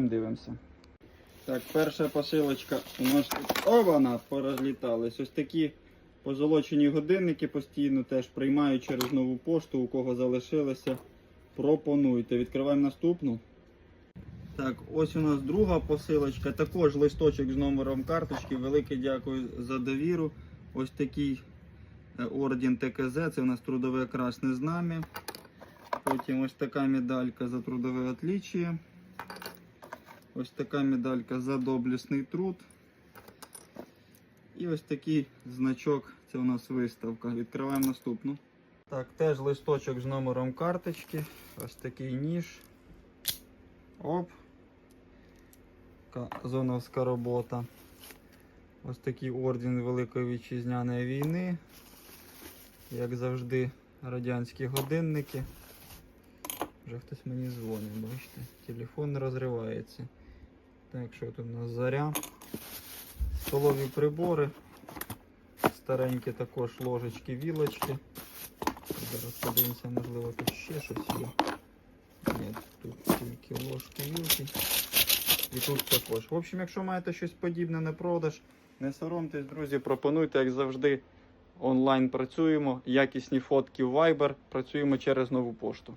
Дивимося. Так, перша посилочка у нас тут. О, вона порозлітались. Ось такі позолочені годинники постійно теж приймають через нову пошту, у кого залишилися. Пропонуйте. Відкриваємо наступну. Так, ось у нас друга посилочка. Також листочок з номером карточки. Велике дякую за довіру. Ось такий е, орден ТКЗ. Це у нас трудове красне знам'я. Потім ось така медалька за трудове отличие. Ось така медалька за доблесний труд. І ось такий значок. Це у нас виставка. Відкриваємо наступну. Так, теж листочок з номером карточки. Ось такий ніж. Оп. Зоновська робота. Ось такий орден Великої Вітчизняної війни. Як завжди, радянські годинники. Вже хтось мені дзвонить, бачите. Телефон розривається. Так, що тут у нас заря? Столові прибори. Старенькі також ложечки, вілочки. Зараз подивимося, можливо, тут ще щось є. Ні, тут тільки ложки, вілки. І тут також. В общем, якщо маєте щось подібне на продаж, не соромтесь, друзі, пропонуйте, як завжди. Онлайн працюємо, якісні фотки в Viber, працюємо через нову пошту.